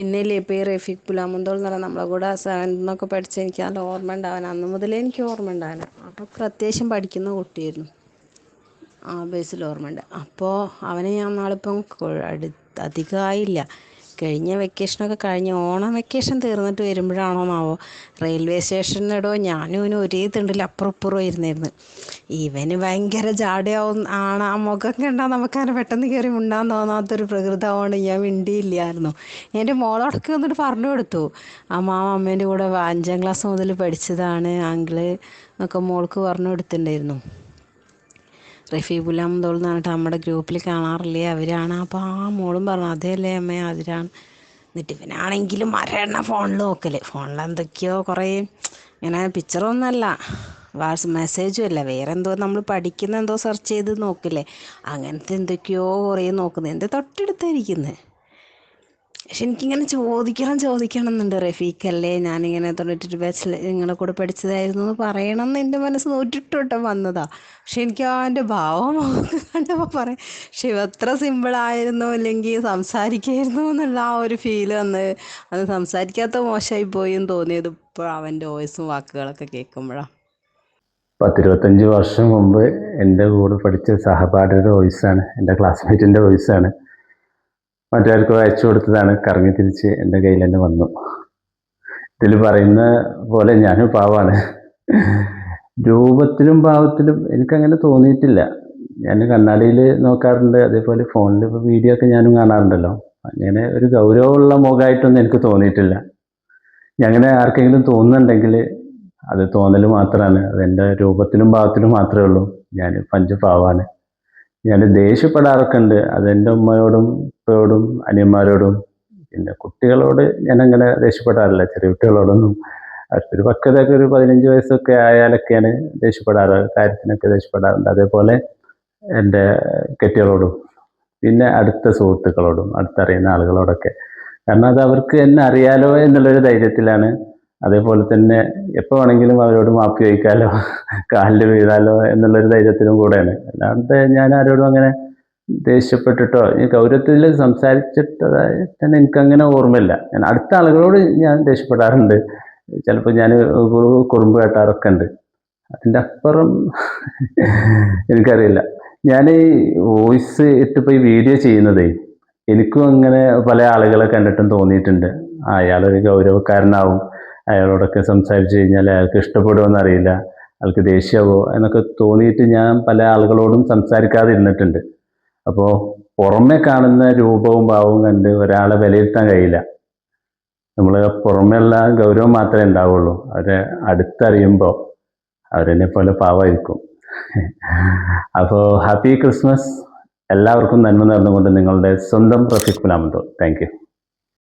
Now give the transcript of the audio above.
പിന്നെല്ലേ ഇപ്പോൾ റഫീഖ് പുലാമന്തോൾ എന്ന് പറഞ്ഞാൽ നമ്മളെ കൂടെ സെവൻന്നൊക്കെ പഠിച്ച എനിക്ക് നല്ല ഓർമ്മ ഉണ്ടാവാൻ അന്ന് മുതലേ എനിക്ക് ഓർമ്മ ഉണ്ടാവാൻ അപ്പോൾ അത്യാവശ്യം പഠിക്കുന്ന കുട്ടിയായിരുന്നു. ആ ബേസിൽ ഓർമ്മ ഉണ്ട്. അപ്പോൾ അവനെ ഞാൻ നാളിപ്പം അധികമായില്ല കഴിഞ്ഞ വെക്കേഷനൊക്കെ കഴിഞ്ഞ് ഓണം വെക്കേഷൻ തീർന്നിട്ട് വരുമ്പോഴാണോന്നാവോ റെയിൽവേ സ്റ്റേഷനിലിടോ ഞാനും ഇവനും ഒരേ തിണ്ടിൽ അപ്പുറം ഇരുന്നിരുന്നു. ഇവന് ഭയങ്കര ജാടയാവും ആണ് ആ മുഖം കണ്ടാൽ നമുക്കങ്ങനെ പെട്ടെന്ന് കയറി മിണ്ടാൻ തോന്നാത്തൊരു പ്രകൃതമാണ് ഞാൻ മിണ്ടിയില്ലായിരുന്നു. എന്റെ മോളോടൊക്കെ വന്നിട്ട് പറഞ്ഞു കൊടുത്തു. അമ്മാവ അമ്മേന്റെ കൂടെ അഞ്ചാം ക്ലാസ് മുതൽ പഠിച്ചതാണ് ആങ്കിൾ എന്നൊക്കെ മോൾക്ക് പറഞ്ഞു കൊടുത്തിട്ടുണ്ടായിരുന്നു. അഹമ്മദോൾ എന്ന് പറഞ്ഞിട്ട് നമ്മുടെ ഗ്രൂപ്പിൽ കാണാറില്ലേ? അവരാണ്. അപ്പോൾ ആ മോളും പറഞ്ഞു അതേയല്ലേ അമ്മ അതിരാണ്. എന്നിട്ട് ഇവനാണെങ്കിലും മരണ ഫോണിൽ നോക്കൽ ഫോണിൽ എന്തൊക്കെയോ കുറേ ഇങ്ങനെ പിക്ചറൊന്നുമല്ല വാട്സ് മെസ്സേജും അല്ല. വേറെ എന്തോ നമ്മൾ പഠിക്കുന്ന എന്തോ സെർച്ച് ചെയ്ത് നോക്കില്ലേ? അങ്ങനത്തെ എന്തൊക്കെയോ കുറേ നോക്കുന്നത് എന്റെ തൊട്ടടുത്തായിരിക്കുന്നത് പക്ഷെ എനിക്കിങ്ങനെ ചോദിക്കണം ചോദിക്കണം എന്നുണ്ട് റഫീഖല്ലേ. ഞാനിങ്ങനെ തൊണ്ണൂറ്റി ബാച്ചിൽ നിങ്ങളെ കൂടെ പഠിച്ചതായിരുന്നു എന്ന് പറയണം എന്ന് എന്റെ മനസ്സ് നൂറ്റിട്ടോട്ടം വന്നതാ. പക്ഷെ എനിക്ക് അവന്റെ ഭാവം കണ്ടപ്പോൾ പറയാം പക്ഷെ എത്ര സിമ്പിളായിരുന്നു അല്ലെങ്കിൽ സംസാരിക്കായിരുന്നു എന്നുള്ള ആ ഒരു ഫീൽ വന്ന് അത് സംസാരിക്കാത്ത മോശമായി പോയി എന്ന് തോന്നിയത് ഇപ്പോൾ അവന്റെ വോയിസും വാക്കുകളൊക്കെ കേൾക്കുമ്പോഴാണ് പത്തിരുപത്തഞ്ച് വർഷം മുമ്പ് എന്റെ കൂടെ പഠിച്ച സഹപാഠിയുടെ വോയിസാണ് എന്റെ ക്ലാസ്മേറ്റിന്റെ വോയിസാണ് മറ്റാർക്കും അയച്ചു കൊടുത്തതാണ്. കറങ്ങി തിരിച്ച് എന്റെ കയ്യിൽ തന്നെ വന്നു. ഇതിൽ പറയുന്ന പോലെ ഞാനും പാവാണ്. രൂപത്തിലും ഭാവത്തിലും എനിക്കങ്ങനെ തോന്നിയിട്ടില്ല. ഞാൻ കണ്ണാടിയിൽ നോക്കാറുണ്ട്. അതേപോലെ ഫോണിൽ ഇപ്പോൾ വീഡിയോ ഒക്കെ ഞാനും കാണാറുണ്ടല്ലോ. അങ്ങനെ ഒരു ഗൗരവമുള്ള മുഖമായിട്ടൊന്നും എനിക്ക് തോന്നിയിട്ടില്ല. ഞങ്ങനെ ആർക്കെങ്കിലും തോന്നുന്നുണ്ടെങ്കിൽ അത് തോന്നൽ മാത്രമാണ് അതെന്റെ രൂപത്തിലും ഭാവത്തിലും മാത്രമേ ഉള്ളൂ. ഞാൻ പഞ്ചപാവാണ്. ഞാൻ ദേഷ്യപ്പെടാറൊക്കെ ഉണ്ട് അതെന്റെ ഉമ്മയോടും ഉപ്പയോടും അനിയന്മാരോടും. പിന്നെ കുട്ടികളോട് ഞാൻ അങ്ങനെ ദേഷ്യപ്പെടാറില്ല. ചെറിയ കുട്ടികളോടൊന്നും. അവർക്കൊരു പക്വതയൊക്കെ ഒരു പതിനഞ്ച് വയസ്സൊക്കെ ആയാലൊക്കെയാണ് ദേഷ്യപ്പെടാറ്. കാര്യത്തിനൊക്കെ ദേഷ്യപ്പെടാറുണ്ട്. അതേപോലെ എന്റെ കെട്ടികളോടും. പിന്നെ അടുത്ത സുഹൃത്തുക്കളോടും അടുത്തറിയുന്ന ആളുകളോടൊക്കെ. കാരണം അത് അവർക്ക് എന്നെ അറിയാലോ എന്നുള്ളൊരു ധൈര്യത്തിലാണ് അതേപോലെ തന്നെ എപ്പോൾ വേണമെങ്കിലും അവരോട് മാപ്പ് ചോദിക്കാലോ കാലിൽ വീഴാലോ എന്നുള്ളൊരു ധൈര്യത്തിലും കൂടെയാണ്. അല്ലാണ്ട് ഞാൻ ആരോടും അങ്ങനെ ദേഷ്യപ്പെട്ടിട്ടോ ഈ ഗൗരവത്തിൽ സംസാരിച്ചിട്ടതായി തന്നെ എനിക്കങ്ങനെ ഓർമ്മയില്ല. ഞാൻ അടുത്ത ആളുകളോട് ഞാൻ ദേഷ്യപ്പെടാറുണ്ട്. ചിലപ്പോൾ ഞാൻ കുറുമ്പ് കേട്ടാറൊക്കെ ഉണ്ട് അതിന്റെ അപ്പുറം എനിക്കറിയില്ല. ഞാൻ ഈ വോയിസ് ഇട്ടിപ്പോൾ ഈ വീഡിയോ ചെയ്യുന്നതേ എനിക്കും അങ്ങനെ പല ആളുകളെ കണ്ടിട്ടും തോന്നിയിട്ടുണ്ട്. അയാളൊരു ഗൗരവക്കാരനാവും. അയാളോടൊക്കെ സംസാരിച്ച് കഴിഞ്ഞാൽ അയാൾക്ക് ഇഷ്ടപ്പെടുമെന്ന് അറിയില്ല. അയാൾക്ക് ദേഷ്യമാവോ എന്നൊക്കെ തോന്നിയിട്ട് ഞാൻ പല ആളുകളോടും സംസാരിക്കാതെ ഇരുന്നിട്ടുണ്ട് അപ്പോൾ പുറമെ കാണുന്ന രൂപവും ഭാവവും കണ്ട് ഒരാളെ വിലയിരുത്താൻ കഴിയില്ല. നമ്മൾ പുറമെയുള്ള ഗൗരവം മാത്രമേ ഉണ്ടാവുള്ളൂ. അവരെ അടുത്തറിയുമ്പോൾ അവരെന്നെ പോലെ പാവമായിരിക്കും. അപ്പോൾ ഹാപ്പി ക്രിസ്മസ്. എല്ലാവർക്കും നന്മ നേർന്നുകൊണ്ട് നിങ്ങളുടെ സ്വന്തം പ്രഫിക് പുലാമന്തോ താങ്ക്